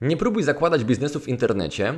Nie próbuj zakładać biznesu w internecie,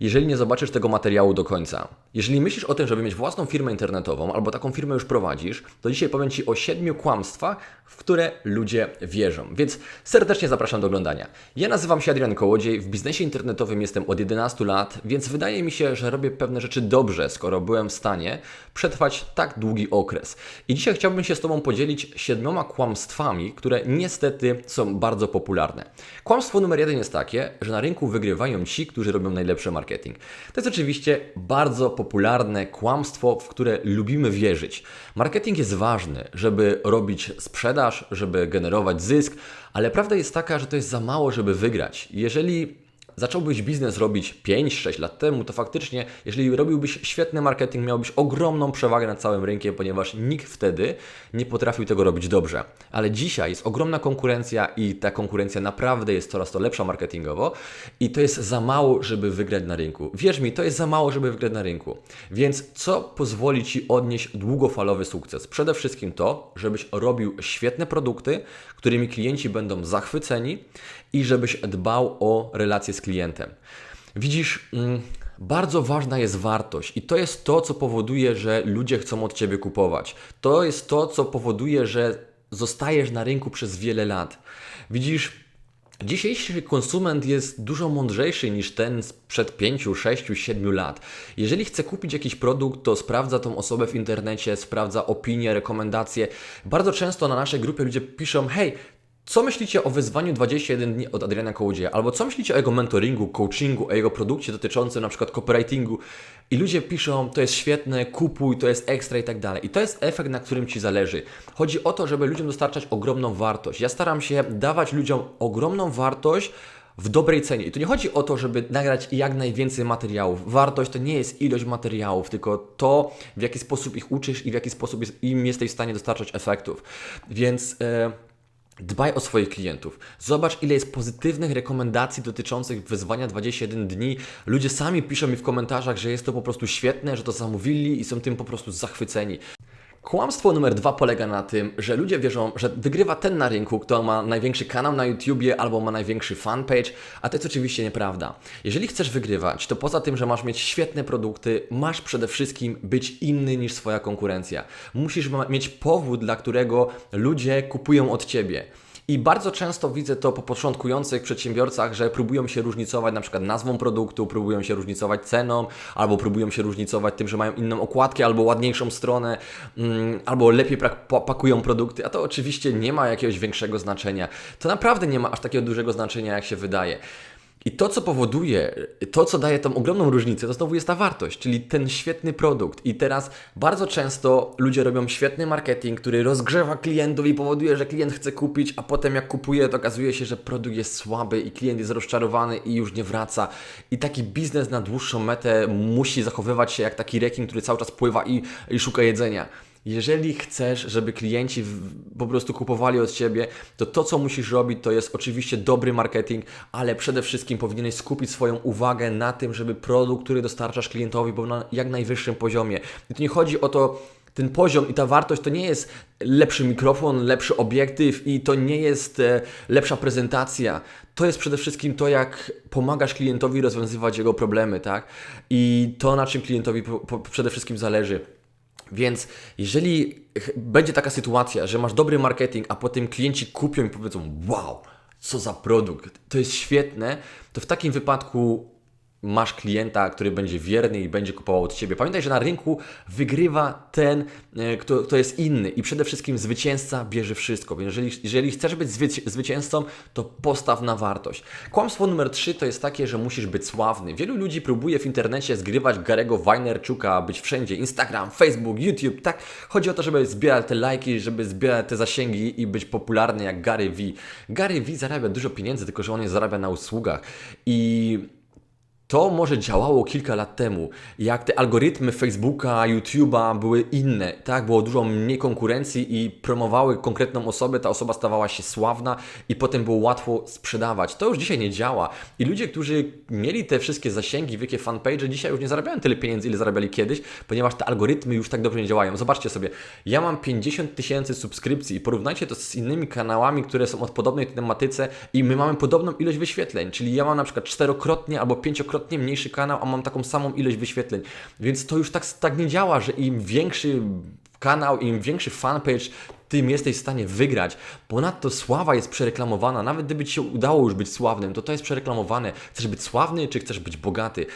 jeżeli nie zobaczysz tego materiału do końca. Jeżeli myślisz o tym, żeby mieć własną firmę internetową, albo taką firmę już prowadzisz, to dzisiaj powiem Ci o siedmiu kłamstwach, w które ludzie wierzą. Więc serdecznie zapraszam do oglądania. Ja nazywam się Adrian Kołodziej, w biznesie internetowym jestem od 11 lat, więc wydaje mi się, że robię pewne rzeczy dobrze, skoro byłem w stanie przetrwać tak długi okres. I dzisiaj chciałbym się z Tobą podzielić siedmioma kłamstwami, które niestety są bardzo popularne. Kłamstwo numer jeden jest takie, że na rynku wygrywają ci, którzy robią najlepszy marketing. To jest oczywiście bardzo popularne kłamstwo, w które lubimy wierzyć. Marketing jest ważny, żeby robić sprzedaż, żeby generować zysk, ale prawda jest taka, że to jest za mało, żeby wygrać. Jeżeli zacząłbyś biznes robić 5-6 lat temu, to faktycznie, jeżeli robiłbyś świetny marketing, miałbyś ogromną przewagę nad całym rynkiem, ponieważ nikt wtedy nie potrafił tego robić dobrze. Ale dzisiaj jest ogromna konkurencja i ta konkurencja naprawdę jest coraz to lepsza marketingowo i to jest za mało, żeby wygrać na rynku. Wierz mi, to jest za mało, żeby wygrać na rynku. Więc co pozwoli Ci odnieść długofalowy sukces? Przede wszystkim to, żebyś robił świetne produkty, którymi klienci będą zachwyceni i żebyś dbał o relacje z klientem. Widzisz, mm, bardzo ważna jest wartość i to jest to, co powoduje, że ludzie chcą od Ciebie kupować. To jest to, co powoduje, że zostajesz na rynku przez wiele lat. Widzisz, Dzisiejszy konsument jest dużo mądrzejszy niż ten sprzed 5, 6, 7 lat. Jeżeli chce kupić jakiś produkt, to sprawdza tą osobę w internecie, sprawdza opinie, rekomendacje. Bardzo często na naszej grupie ludzie piszą: Hej, co myślicie o wyzwaniu 21 dni od Adriana Kołodzieja? Albo co myślicie o jego mentoringu, coachingu, o jego produkcie dotyczącym na przykład copywritingu? I ludzie piszą, to jest świetne, kupuj, to jest ekstra i tak dalej. I to jest efekt, na którym Ci zależy. Chodzi o to, żeby ludziom dostarczać ogromną wartość. Ja staram się dawać ludziom ogromną wartość, w dobrej cenie. I tu nie chodzi o to, żeby nagrać jak najwięcej materiałów. Wartość to nie jest ilość materiałów, tylko to, w jaki sposób ich uczysz i w jaki sposób im jesteś w stanie dostarczać efektów. Więc. Yy, Dbaj o swoich klientów. Zobacz, ile jest pozytywnych rekomendacji dotyczących wyzwania 21 dni. Ludzie sami piszą mi w komentarzach, że jest to po prostu świetne, że to zamówili i są tym po prostu zachwyceni. Kłamstwo numer dwa polega na tym, że ludzie wierzą, że wygrywa ten na rynku, kto ma największy kanał na YouTubie albo ma największy fanpage, a to jest oczywiście nieprawda. Jeżeli chcesz wygrywać, to poza tym, że masz mieć świetne produkty, masz przede wszystkim być inny niż swoja konkurencja. Musisz mieć powód, dla którego ludzie kupują od Ciebie. I bardzo często widzę to po początkujących przedsiębiorcach, że próbują się różnicować na przykład nazwą produktu, próbują się różnicować ceną, albo próbują się różnicować tym, że mają inną okładkę, albo ładniejszą stronę, mm, albo lepiej pakują produkty, a to oczywiście nie ma jakiegoś większego znaczenia. To naprawdę nie ma aż takiego dużego znaczenia, jak się wydaje. I to, co powoduje, to, co daje tą ogromną różnicę, to znowu jest ta wartość, czyli ten świetny produkt. I teraz bardzo często ludzie robią świetny marketing, który rozgrzewa klientów i powoduje, że klient chce kupić, a potem jak kupuje, to okazuje się, że produkt jest słaby i klient jest rozczarowany i już nie wraca. I taki biznes na dłuższą metę musi zachowywać się jak taki rekin, który cały czas pływa i, i szuka jedzenia. Jeżeli chcesz, żeby klienci po prostu kupowali od Ciebie, to to, co musisz robić, to jest oczywiście dobry marketing, ale przede wszystkim powinieneś skupić swoją uwagę na tym, żeby produkt, który dostarczasz klientowi, był na jak najwyższym poziomie. I tu nie chodzi o to, ten poziom i ta wartość to nie jest lepszy mikrofon, lepszy obiektyw i to nie jest e, lepsza prezentacja. To jest przede wszystkim to, jak pomagasz klientowi rozwiązywać jego problemy, tak? I to, na czym klientowi przede wszystkim zależy. Więc jeżeli będzie taka sytuacja, że masz dobry marketing, a potem klienci kupią i powiedzą: Wow, co za produkt, to jest świetne, to w takim wypadku masz klienta, który będzie wierny i będzie kupował od Ciebie. Pamiętaj, że na rynku wygrywa ten, e, kto, kto jest inny i przede wszystkim zwycięzca bierze wszystko. Więc jeżeli, jeżeli chcesz być zwycięzcą, to postaw na wartość. Kłamstwo numer 3 to jest takie, że musisz być sławny. Wielu ludzi próbuje w internecie zgrywać Garego Wajnerczuka, być wszędzie. Instagram, Facebook, YouTube, tak? Chodzi o to, żeby zbierać te lajki, żeby zbierać te zasięgi i być popularny jak Gary V. Gary V zarabia dużo pieniędzy, tylko że on je zarabia na usługach. I To może działało kilka lat temu, jak te algorytmy Facebooka, YouTube'a były inne, tak? Było dużo mniej konkurencji i promowały konkretną osobę, ta osoba stawała się sławna i potem było łatwo sprzedawać. To już dzisiaj nie działa. I ludzie, którzy mieli te wszystkie zasięgi, wielkie fanpage, dzisiaj już nie zarabiają tyle pieniędzy, ile zarabiali kiedyś, ponieważ te algorytmy już tak dobrze nie działają. Zobaczcie sobie, ja mam 50 tysięcy subskrypcji i porównajcie to z innymi kanałami, które są od podobnej tematyce i my mamy podobną ilość wyświetleń, czyli ja mam na przykład czterokrotnie albo pięciokrotnie dwukrotnie mniejszy kanał, a mam taką samą ilość wyświetleń. Więc to już tak, tak nie działa, że im większy kanał, im większy fanpage, tym jesteś w stanie wygrać. Ponadto sława jest przereklamowana. Nawet gdyby Ci się udało już być sławnym, to to jest przereklamowane. Chcesz być sławny, czy chcesz być bogaty?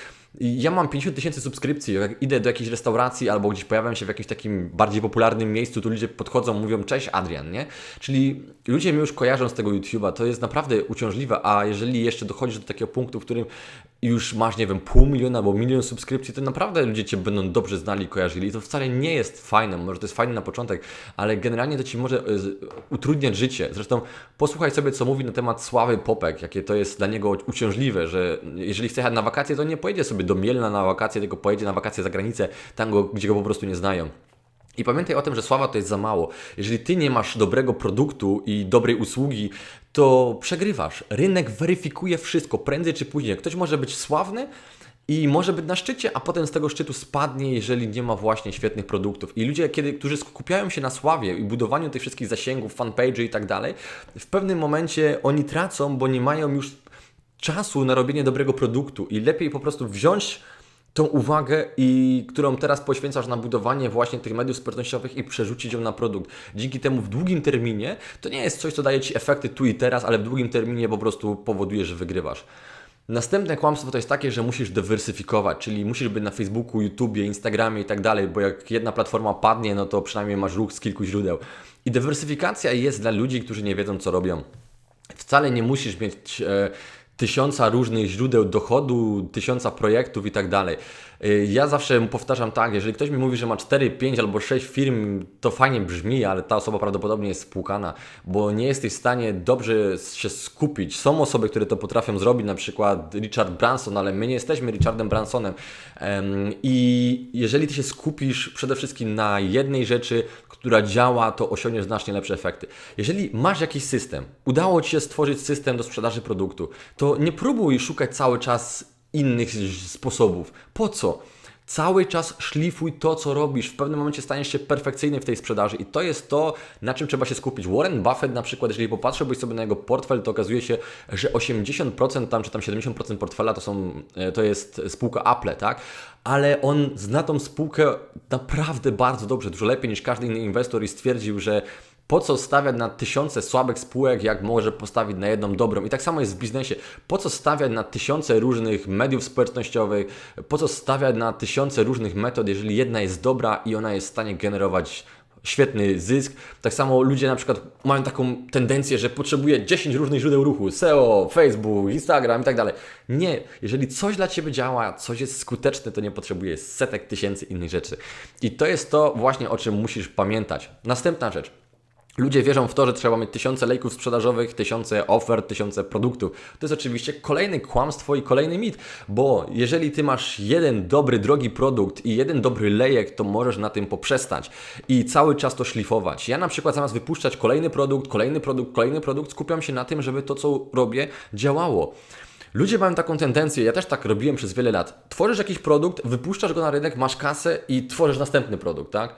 Ja mam 50 tysięcy subskrypcji, jak idę do jakiejś restauracji albo gdzieś pojawiam się w jakimś takim bardziej popularnym miejscu, tu ludzie podchodzą, mówią cześć Adrian, nie? Czyli ludzie mnie już kojarzą z tego YouTube'a, to jest naprawdę uciążliwe, a jeżeli jeszcze dochodzisz do takiego punktu, w którym już masz, nie wiem, pół miliona albo milion subskrypcji, to naprawdę ludzie Cię będą dobrze znali, kojarzyli. I to wcale nie jest fajne, może to jest fajne na początek, ale generalnie to Ci może e, utrudniać życie. Zresztą posłuchaj sobie, co mówi na temat Sławy Popek, jakie to jest dla niego uciążliwe, że jeżeli chce jechać na wakacje, to nie pojedzie sobie do Mielna na wakacje, tylko pojedzie na wakacje za granicę, tam go, gdzie go po prostu nie znają. I pamiętaj o tym, że sława to jest za mało. Jeżeli ty nie masz dobrego produktu i dobrej usługi, to przegrywasz. Rynek weryfikuje wszystko, prędzej czy później. Ktoś może być sławny, i może być na szczycie, a potem z tego szczytu spadnie, jeżeli nie ma właśnie świetnych produktów. I ludzie, kiedy, którzy skupiają się na sławie i budowaniu tych wszystkich zasięgów, fanpage i tak dalej, w pewnym momencie oni tracą, bo nie mają już czasu na robienie dobrego produktu i lepiej po prostu wziąć tą uwagę, i którą teraz poświęcasz na budowanie właśnie tych mediów społecznościowych i przerzucić ją na produkt. Dzięki temu w długim terminie to nie jest coś, co daje Ci efekty tu i teraz, ale w długim terminie po prostu powoduje, że wygrywasz. Następne kłamstwo to jest takie, że musisz dywersyfikować, czyli musisz być na Facebooku, YouTubie, Instagramie i tak dalej, bo jak jedna platforma padnie, no to przynajmniej masz ruch z kilku źródeł. I dywersyfikacja jest dla ludzi, którzy nie wiedzą, co robią. Wcale nie musisz mieć. E, tysiąca różnych źródeł dochodu, tysiąca projektów i tak dalej. Y, ja zawsze powtarzam tak, jeżeli ktoś mi mówi, że ma 4, 5 albo 6 firm, to fajnie brzmi, ale ta osoba prawdopodobnie jest spłukana, bo nie jesteś w stanie dobrze się skupić. Są osoby, które to potrafią zrobić, na przykład Richard Branson, ale my nie jesteśmy Richardem Bransonem. I jeżeli ty się skupisz przede wszystkim na jednej rzeczy, która działa, to osiągniesz znacznie lepsze efekty. Jeżeli masz jakiś system, udało Ci się stworzyć system do sprzedaży produktu, to nie próbuj szukać cały czas innych sposobów. Po co? Cały czas szlifuj to, co robisz. W pewnym momencie staniesz się perfekcyjny w tej sprzedaży i to jest to, na czym trzeba się skupić. Warren Buffett na przykład, jeżeli popatrzyłbyś sobie na jego portfel, to okazuje się, że 80% tam, czy tam 70% portfela to, są, e, to jest spółka Apple, tak? Ale on zna tą spółkę naprawdę bardzo dobrze, dużo lepiej niż każdy inny inwestor i stwierdził, że po co stawiać na tysiące słabych spółek, jak może postawić na jedną dobrą? I tak samo jest w biznesie. Po co stawiać na tysiące różnych mediów społecznościowych? Po co stawiać na tysiące różnych metod, jeżeli jedna jest dobra i ona jest w stanie generować świetny zysk. Tak samo ludzie na przykład mają taką tendencję, że potrzebuje 10 różnych źródeł ruchu, SEO, Facebook, Instagram i tak dalej. Nie, jeżeli coś dla Ciebie działa, coś jest skuteczne, to nie potrzebuje setek tysięcy innych rzeczy. I to jest to właśnie, o czym musisz pamiętać. Następna rzecz. Ludzie wierzą w to, że trzeba mieć tysiące lejków sprzedażowych, tysiące ofert, tysiące produktów. To jest oczywiście kolejne kłamstwo i kolejny mit, bo jeżeli ty masz jeden dobry, drogi produkt i jeden dobry lejek, to możesz na tym poprzestać i cały czas to szlifować. Ja na przykład zamiast wypuszczać kolejny produkt, kolejny produkt, kolejny produkt, skupiam się na tym, żeby to, co robię, działało. Ludzie mają taką tendencję, ja też tak robiłem przez wiele lat. Tworzysz jakiś produkt, wypuszczasz go na rynek, masz kasę i tworzysz następny produkt, tak?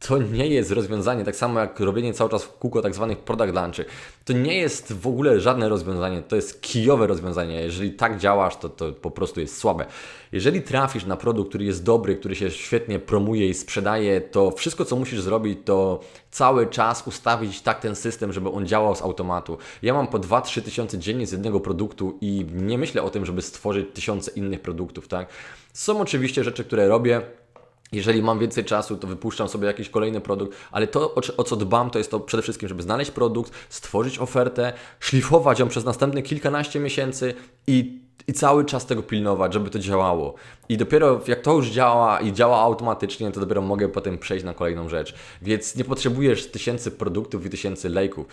To nie jest rozwiązanie, tak samo jak robienie cały czas w kółko tak zwanych product lunchy. To nie jest w ogóle żadne rozwiązanie, to jest kijowe rozwiązanie. Jeżeli tak działasz, to, to po prostu jest słabe. Jeżeli trafisz na produkt, który jest dobry, który się świetnie promuje i sprzedaje, to wszystko, co musisz zrobić, to cały czas ustawić tak ten system, żeby on działał z automatu. Ja mam po 2-3 tysiące dziennie z jednego produktu i nie myślę o tym, żeby stworzyć tysiące innych produktów, tak? Są oczywiście rzeczy, które robię, jeżeli mam więcej czasu, to wypuszczam sobie jakiś kolejny produkt, ale to, o, co dbam, to jest to przede wszystkim, żeby znaleźć produkt, stworzyć ofertę, szlifować ją przez następne kilkanaście miesięcy i i cały czas tego pilnować, żeby to działało. I dopiero jak to już działa i działa automatycznie, to dopiero mogę potem przejść na kolejną rzecz. Więc nie potrzebujesz tysięcy produktów i tysięcy lejków.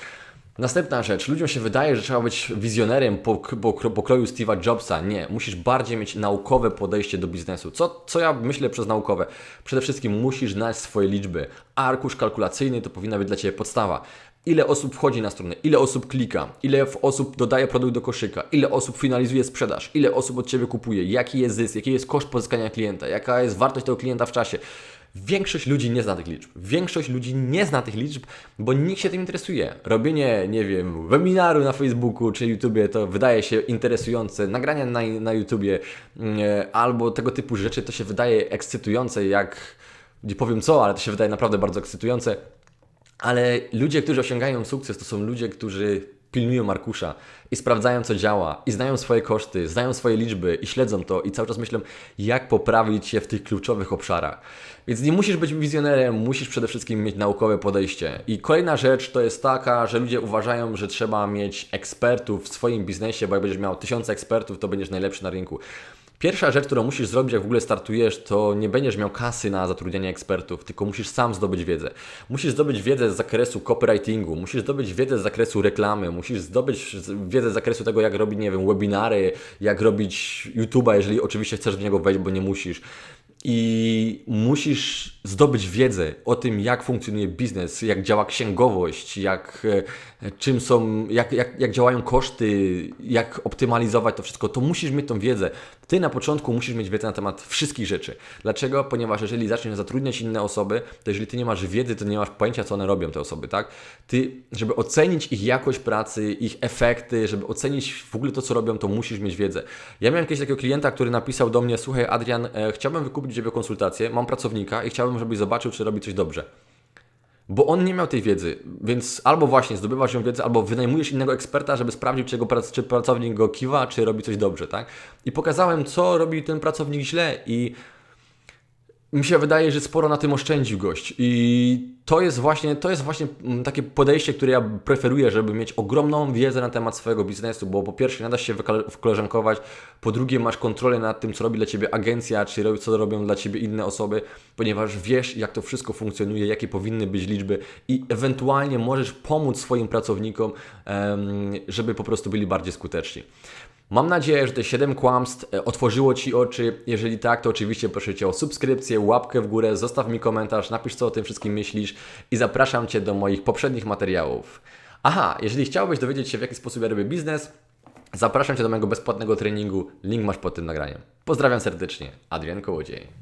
Następna rzecz. Ludziom się wydaje, że trzeba być wizjonerem po, po, pokroju Steve'a Jobsa. Nie. Musisz bardziej mieć naukowe podejście do biznesu. Co, co ja myślę przez naukowe? Przede wszystkim musisz znać swoje liczby. Arkusz kalkulacyjny to powinna być dla Ciebie podstawa. Ile osób wchodzi na stronę, ile osób klika, ile osób dodaje produkt do koszyka, ile osób finalizuje sprzedaż, ile osób od Ciebie kupuje, jaki jest zysk, jaki jest koszt pozyskania klienta, jaka jest wartość tego klienta w czasie. Większość ludzi nie zna tych liczb. Większość ludzi nie zna tych liczb, bo nikt się tym interesuje. Robienie, nie wiem, webinaru na Facebooku czy YouTubie to wydaje się interesujące, nagrania na, na YouTubie mm, albo tego typu rzeczy to się wydaje ekscytujące, jak nie powiem co, ale to się wydaje naprawdę bardzo ekscytujące. Ale ludzie, którzy osiągają sukces, to są ludzie, którzy pilnują Markusza i sprawdzają, co działa, i znają swoje koszty, znają swoje liczby i śledzą to i cały czas myślą, jak poprawić się w tych kluczowych obszarach. Więc nie musisz być wizjonerem, musisz przede wszystkim mieć naukowe podejście. I kolejna rzecz to jest taka, że ludzie uważają, że trzeba mieć ekspertów w swoim biznesie, bo jak będziesz miał tysiące ekspertów, to będziesz najlepszy na rynku. Pierwsza rzecz, którą musisz zrobić, jak w ogóle startujesz, to nie będziesz miał kasy na zatrudnianie ekspertów, tylko musisz sam zdobyć wiedzę. Musisz zdobyć wiedzę z zakresu copywritingu, musisz zdobyć wiedzę z zakresu reklamy, musisz zdobyć wiedzę z zakresu tego, jak robić, nie wiem, webinary, jak robić YouTube'a, jeżeli oczywiście chcesz w niego wejść, bo nie musisz i musisz zdobyć wiedzę o tym, jak funkcjonuje biznes, jak działa księgowość, jak, e, czym są, jak, jak, jak działają koszty, jak optymalizować to wszystko, to musisz mieć tą wiedzę. Ty na początku musisz mieć wiedzę na temat wszystkich rzeczy. Dlaczego? Ponieważ jeżeli zaczniesz zatrudniać inne osoby, to jeżeli ty nie masz wiedzy, to nie masz pojęcia, co one robią, te osoby, tak? Ty, żeby ocenić ich jakość pracy, ich efekty, żeby ocenić w ogóle to, co robią, to musisz mieć wiedzę. Ja miałem kiedyś takiego klienta, który napisał do mnie, słuchaj Adrian, e, chciałbym wykupić Ciebie konsultację, mam pracownika i chciałbym, żebyś zobaczył, czy robi coś dobrze. Bo on nie miał tej wiedzy, więc albo właśnie zdobywasz ją wiedzę, albo wynajmujesz innego eksperta, żeby sprawdzić, czy, jego, prac- czy pracownik go kiwa, czy robi coś dobrze, tak? I pokazałem, co robi ten pracownik źle i mi się wydaje, że sporo na tym oszczędził gość. I to jest właśnie, to jest właśnie mm, takie podejście, które ja preferuję, żeby mieć ogromną wiedzę na temat swojego biznesu, bo po pierwsze nie da się wkoleżankować, po drugie masz kontrolę nad tym, co robi dla Ciebie agencja, czy co robią dla Ciebie inne osoby, ponieważ wiesz, jak to wszystko funkcjonuje, jakie powinny być liczby i ewentualnie możesz pomóc swoim pracownikom, żeby po prostu byli bardziej skuteczni. Mam nadzieję, że te 7 kłamstw e, otworzyło Ci oczy. Jeżeli tak, to oczywiście proszę Cię o subskrypcję, łapkę w górę, zostaw mi komentarz, napisz co o tym wszystkim myślisz i zapraszam Cię do moich poprzednich materiałów. Aha, jeżeli chciałbyś dowiedzieć się w jaki sposób ja robię biznes, zapraszam Cię do mojego bezpłatnego treningu, link masz pod tym nagraniem. Pozdrawiam serdecznie, Adrian Kołodziej.